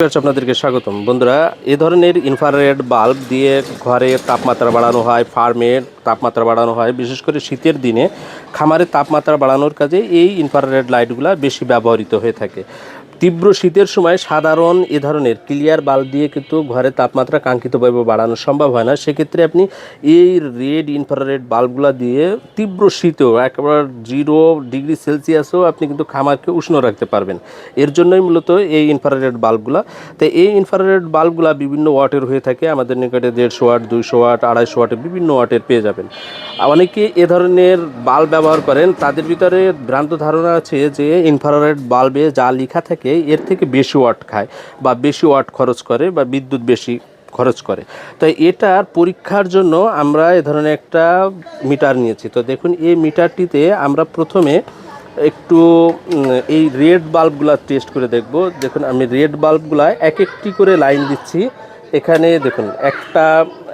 আপনাদেরকে স্বাগতম। বন্ধুরা, এ ধরনের ইনফ্রারেড বাল্ব দিয়ে ঘরে তাপমাত্রা বাড়ানো হয় ফার্মের তাপমাত্রা বাড়ানো হয়, বিশেষ করে শীতের দিনে খামারের তাপমাত্রা বাড়ানোর কাজে এই ইনফ্রারেড লাইটগুলো বেশি ব্যবহৃত হয়ে থাকে। তীব্র শীতের সময় সাধারণ এ ধরনের ক্লিয়ার বাল্ব দিয়ে কিন্তু ঘরের তাপমাত্রা কাঙ্ক্ষিতভাবে বাড়ানো সম্ভব হয় না। সেক্ষেত্রে আপনি এই রেড ইনফ্রারেড বাল্বগুলো দিয়ে তীব্র শীতেও একেবারে জিরো ডিগ্রি সেলসিয়াসও আপনি কিন্তু খামারকে উষ্ণ রাখতে পারবেন। এর জন্যই মূলত এই ইনফ্রারেড বাল্বগুলো। তো এই ইনফ্রারেড বাল্বগুলো বিভিন্ন ওয়াটের হয়ে থাকে। আমাদের নিকটে দেড়শো ওয়াট, দুইশো ওয়াট, আড়াইশো ওয়াটের বিভিন্ন ওয়াটের পেয়ে যাবেন। অনেকে এ ধরনের বাল্ব ব্যবহার করেন। তাদের ভিতরে ভ্রান্ত ধারণা আছে যে ইনফ্রারেড বাল্বে যা লেখা থাকে, এর থেকে বেশি ওয়াট খায় বা বেশি ওয়াট খরচ করে বা বিদ্যুৎ বেশি খরচ করে। তো এটার পরীক্ষার জন্য আমরা এ ধরনের একটা মিটার নিয়েছি। তো দেখুন, এই মিটারটিতে আমরা প্রথমে একটু এই রেড বাল্বগুলো টেস্ট করে দেখব। দেখুন, আমি রেড বাল্বগুলো এক একটি করে লাইন দিচ্ছি। এখানে দেখুন, একটা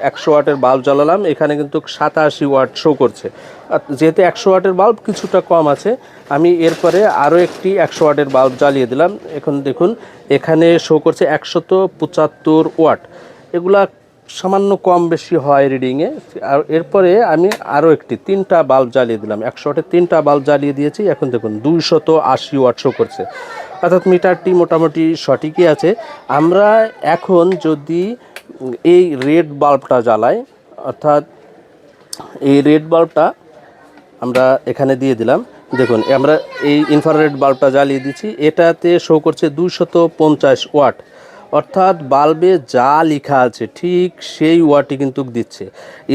একশো ওয়াটের বাল্ব জ্বালালাম, এখানে কিন্তু সাতাশি ওয়াট শো করছে। যেহেতু একশো ওয়াটের বাল্ব কিছুটা কম আছে, আমি এরপরে আরও একটি একশো ওয়াটের বাল্ব জ্বালিয়ে দিলাম। এখন দেখুন, এখানে শো করছে একশত পঁচাত্তর ওয়াট। এগুলা সামান্য কম বেশি হয় রিডিংয়ে আর এরপরে আমি আরও একটি, তিনটা বাল্ব জ্বালিয়ে দিলাম। একশো ওয়াটের তিনটা বাল্ব জ্বালিয়ে দিয়েছি, এখন দেখুন দুইশত আশি ওয়াট শো করছে। অর্থাৎ মিটারটি মোটামুটি সঠিকই আছে। আমরা এখন যদি এই রেড বাল্বটা জ্বালাই, অর্থাৎ এই রেড বাল্বটা আমরা এখানে দিয়ে দিলাম। দেখুন, আমরা এই ইনফ্রারেড বাল্বটা জ্বালিয়ে দিচ্ছি। এটাতে শো করছে দুশত পঞ্চাশ ওয়াট অর্থাৎ বাল্বে যা লেখা আছে, ঠিক সেই ওয়াটই কিন্তু দিচ্ছে।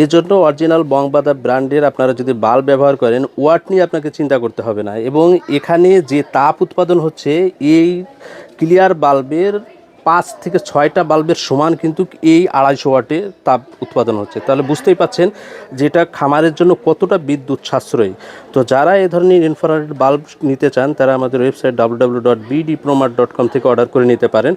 এই জন্য অরিজিনাল বংবাদা ব্র্যান্ডের আপনারা যদি বাল্ব ব্যবহার করেন ওয়াট নিয়ে আপনাকে চিন্তা করতে হবে না। এবং এখানে যে তাপ উৎপাদন হচ্ছে, এই ক্লিয়ার বাল্বের পাঁচ থেকে ছয়টা বাল্বের সমান কিন্তু এই আড়াইশো ওয়াটে তাপ উৎপাদন হচ্ছে। তাহলে বুঝতেই পাচ্ছেন যেটা খামারের জন্য কতটা বিদ্যুৎ সাশ্রয়ী। তো যারা এ ধরনের ইনফ্রারেড বাল্ব নিতে চান, তারা আমাদের website W dot BD dot com থেকে অর্ডার করে নিতে পারেন।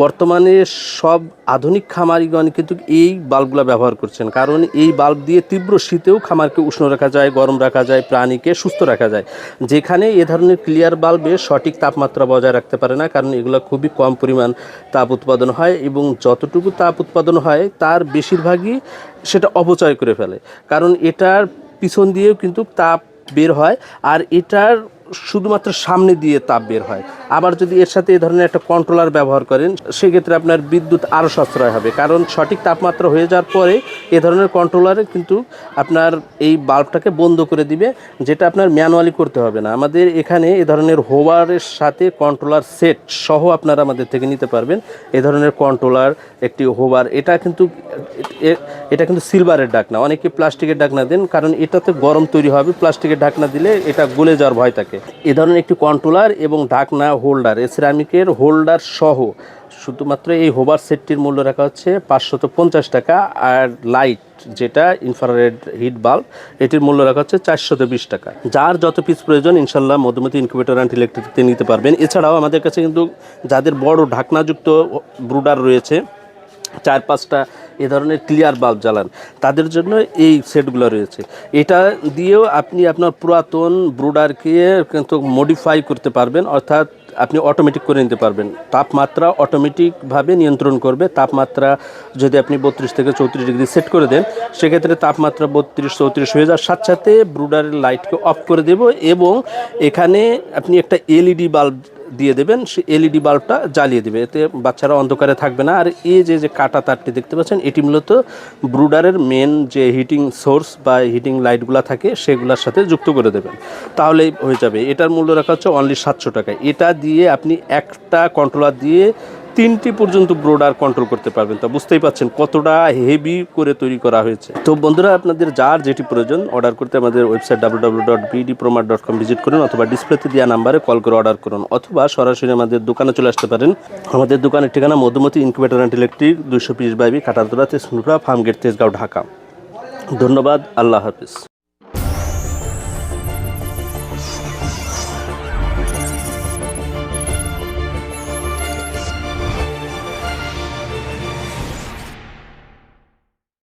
বর্তমানে সব আধুনিক খামারিগণ কিন্তু এই বাল্বগুলো ব্যবহার করছেন। কারণ এই বাল্ব দিয়ে তীব্র শীতেও খামারকে উষ্ণ রাখা যায়, গরম রাখা যায়, প্রাণীকে সুস্থ রাখা যায়। যেখানে এ ধরনের ক্লিয়ার বাল্বে সঠিক তাপমাত্রা বজায় রাখতে পারে না, কারণ এগুলো খুবই কম পরিমাণ তাপ উৎপাদন হয় এবং যতটুকু তাপ উৎপাদন হয়, তার বেশিরভাগই সেটা অপচয় করে ফেলে। কারণ এটার পিছন দিয়েও কিন্তু তাপ বের হয়, আর এটার শুধুমাত্র সামনে দিয়ে তাপ বের হয়। আবার যদি এর সাথে এই ধরনের একটা কন্ট্রোলার ব্যবহার করেন, সেক্ষেত্রে আপনার বিদ্যুৎ আরও সাশ্রয় হবে। কারণ সঠিক তাপমাত্রা হয়ে যাওয়ার পরে এ ধরনের কন্ট্রোলারে কিন্তু আপনার এই বাল্বটাকে বন্ধ করে দিবে, যেটা আপনার ম্যানুয়ালি করতে হবে না। আমাদের এখানে এ ধরনের হোভারের সাথে কন্ট্রোলার সেট সহ আপনারা আমাদের থেকে নিতে পারবেন। এ ধরনের কন্ট্রোলার একটি হোভার এটা কিন্তু এটা কিন্তু সিলভারের ডাকনা। অনেকে প্লাস্টিকের ডাকনা দেন, কারণ এটাতে গরম তৈরি হবে। প্লাস্টিকের ঢাকনা দিলে এটা গলে যাওয়ার ভয় থাকে। এ ধরনের একটি কন্ট্রোলার এবং ঢাকনা হোল্ডার এ সিরামিকের হোল্ডার সহ। শুধুমাত্র এই হোবার সেটটির মূল্য রাখা হচ্ছে পাঁচশত পঞ্চাশ টাকা আর লাইট যেটা ইনফ্রারেড হিট বাল্ব এটির মূল্য রাখা হচ্ছে চারশত বিশ টাকা। যার যত পিস প্রয়োজন ইনশাল্লাহ মধুমতি ইনকিউবেটর অ্যান্ড ইলেকট্রিকতে নিতে পারবেন। এছাড়াও আমাদের কাছে কিন্তু যাদের বড় ঢাকনাযুক্ত ব্রুডার রয়েছে, চার পাঁচটা এ ধরনের ক্লিয়ার বাল্ব জ্বালান। তাদের জন্য এই সেটগুলো রয়েছে। এটা দিয়েও আপনি আপনার পুরাতন ব্রুডারকে কিন্তু মডিফাই করতে পারবেন, অর্থাৎ আপনি অটোমেটিক করে নিতে পারবেন। তাপমাত্রা অটোমেটিকভাবে নিয়ন্ত্রণ করবে। তাপমাত্রা যদি আপনি বত্রিশ থেকে চৌত্রিশ ডিগ্রি সেট করে দেন, সেক্ষেত্রে তাপমাত্রা বত্রিশ, চৌত্রিশ হয়ে যাওয়ার সাথে সাথে ব্রুডারের লাইটকে অফ করে দেব এবং এখানে আপনি একটা এলইডি বাল্ব দিয়ে দেবেন, সে এলইডি বাল্বটা জ্বালিয়ে দেবে। এতে বাচ্চারা অন্ধকারে থাকবে না। আর এই যে যে কাটা তারটি দেখতে পাচ্ছেন, এটি মূলত ব্রুডারের মেন যে হিটিং সোর্স বা হিটিং লাইটগুলো থাকে, সেগুলোর সাথে যুক্ত করে দেবেন। তাহলে হয়ে যাবে। এটার মূল্য রাখা হচ্ছে অনলি সাতশো টাকা। এটা দিয়ে আপনি একটা কন্ট্রোলার দিয়ে তিনটি পর্যন্ত ব্রোডার কন্ট্রোল করতে পারবেন। তা বুঝতেই পাচ্ছেন কতটা হেভি করে তৈরি করা হয়েছে। তো বন্ধুরা, আপনাদের যার যেটি প্রয়োজন অর্ডার করতে আমাদের website W W dot dot com visit করুন অথবা ডিসপ্লেতে দেওয়া নাম্বারে কল করে অর্ডার করুন। অথবা সরাসরি আমাদের দোকানে চলে আসতে পারেন। আমাদের দোকানের ঠিকানা মধুমতি ইনকিউবেটর অ্যান্ড ইলেকট্রিক দুশো পিস বাইবি কাটারদোলা তেজপুরা ফার্মগেট তেজগাঁও, ঢাকা। ধন্যবাদ, আল্লাহ হাফিজ।